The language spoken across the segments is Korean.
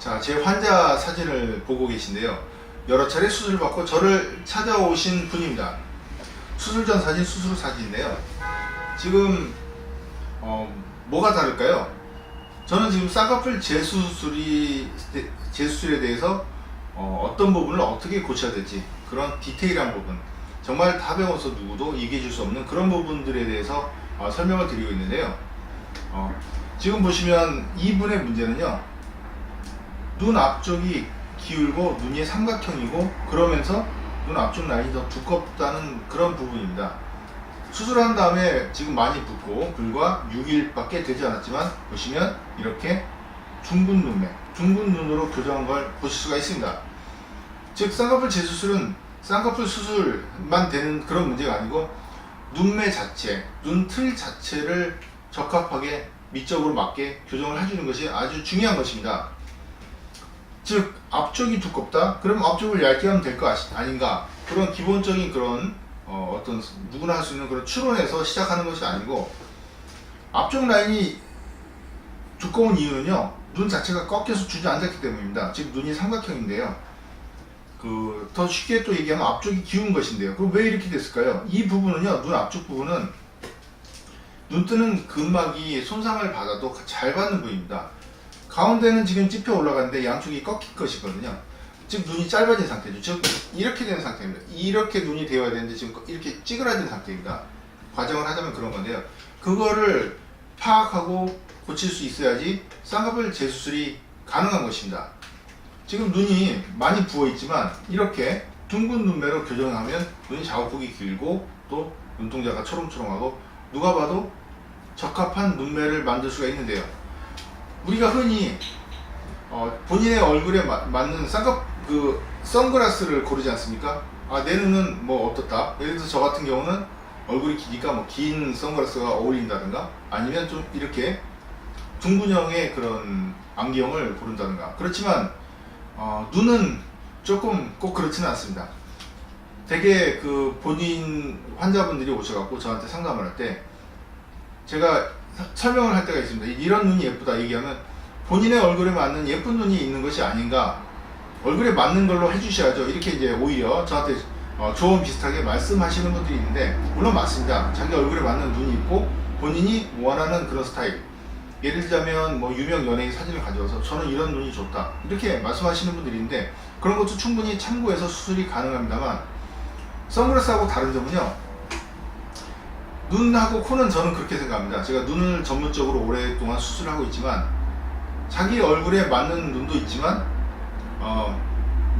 자, 제 환자 사진을 보고 계신데요. 여러 차례 수술을 받고 저를 찾아오신 분입니다. 수술 전 사진, 수술 후 사진인데요. 지금 어, 뭐가 다를까요? 저는 지금 쌍꺼풀 재수술이 재수술에 대해서 어, 떤 부분을 어떻게 고쳐야 될지 그런 디테일한 부분 정말 다 배워서 누구도 얘기해 줄 수 없는 그런 부분들에 대해서 어, 설명을 드리고 있는데요. 어, 지금 보시면 이분의 문제는요. 눈 앞쪽이 기울고 눈이 삼각형이고 그러면서 눈 앞쪽 라인이 더 두껍다는 그런 부분입니다. 수술한 다음에 지금 많이 붓고 불과 6일밖에 되지 않았지만 보시면 이렇게 둥근 눈매, 둥근 눈으로 교정한 걸 보실 수가 있습니다. 즉 쌍꺼풀 재수술은 쌍꺼풀 수술만 되는 그런 문제가 아니고 눈매 자체, 눈틀 자체를 적합하게 미적으로 맞게 교정을 해주는 것이 아주 중요한 것입니다. 즉 앞쪽이 두껍다? 그럼 앞쪽을 얇게 하면 될 거 아닌가? 그런 기본적인 그런 어, 어떤 누구나 할 수 있는 그런 추론에서 시작하는 것이 아니고 앞쪽 라인이 두꺼운 이유는요 눈 자체가 꺾여서 주저앉았기 때문입니다. 즉 눈이 삼각형인데요. 그 더 쉽게 또 얘기하면 앞쪽이 기운 것인데요. 그럼 왜 이렇게 됐을까요? 이 부분은요 눈 앞쪽 부분은 눈 뜨는 근막이 손상을 받아도 잘 받는 부위입니다. 가운데는 지금 찝혀 올라가는데 양쪽이 꺾일 것이거든요. 즉 눈이 짧아진 상태죠. 즉 이렇게 되는 상태입니다. 이렇게 눈이 되어야 되는데 지금 이렇게 찌그러진 상태입니다. 과정을 하자면 그런 건데요. 그거를 파악하고 고칠 수 있어야지 쌍꺼풀 재수술이 가능한 것입니다. 지금 눈이 많이 부어 있지만 이렇게 둥근 눈매로 교정하면 눈이 자국폭이 길고 또 눈동자가 초롱초롱하고 누가 봐도 적합한 눈매를 만들 수가 있는데요. 우리가 흔히 어, 본인의 얼굴에 마- 맞는 쌍꺼 그 선글라스를 고르지 않습니까? 아 내 눈은 뭐 어떻다. 예를 들어서 저 같은 경우는 얼굴이 기니까 뭐 긴 선글라스가 어울린다든가 아니면 좀 이렇게 둥근형의 그런 안경을 고른다든가 그렇지만 어, 눈은 조금 꼭 그렇지는 않습니다. 되게 그 본인 환자분들이 오셔갖고 저한테 상담을 할 때 제가 사- 설명을 할 때가 있습니다. 이런 눈이 예쁘다 얘기하면 본인의 얼굴에 맞는 예쁜 눈이 있는 것이 아닌가 얼굴에 맞는 걸로 해주셔야죠. 이렇게 이제 오히려 저한테 어, 조언 비슷하게 말씀하시는 분들이 있는데 물론 맞습니다. 자기 얼굴에 맞는 눈이 있고 본인이 원하는 그런 스타일 예를 들자면 뭐 유명 연예인 사진을 가져와서 저는 이런 눈이 좋다 이렇게 말씀하시는 분들이 있는데 그런 것도 충분히 참고해서 수술이 가능합니다만 선글라스하고 다른 점은요 눈하고 코는 저는 그렇게 생각합니다 제가 눈을 전문적으로 오랫동안 수술하고 있지만 자기 얼굴에 맞는 눈도 있지만 어,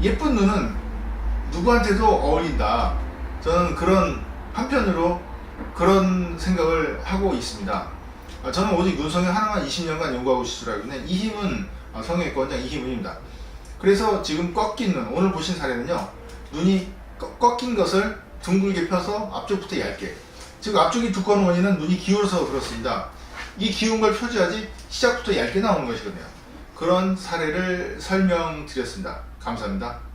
예쁜 눈은 누구한테도 어울린다 저는 그런 한편으로 그런 생각을 하고 있습니다 아, 저는 오직 눈성형 하나만 20년간 연구하고 수술하고 있는 이힘은 아, 성형외과원장 이희문입니다. 그래서 지금 꺾인 눈, 오늘 보신 사례는요, 눈이 꺾- 꺾인 것을 둥글게 펴서 앞쪽부터 얇게. 즉 앞쪽이 두꺼운 원인은 눈이 기울어서 그렇습니다. 이 기운 걸 표지하지 시작부터 얇게 나오는 것이거든요. 그런 사례를 설명드렸습니다. 감사합니다.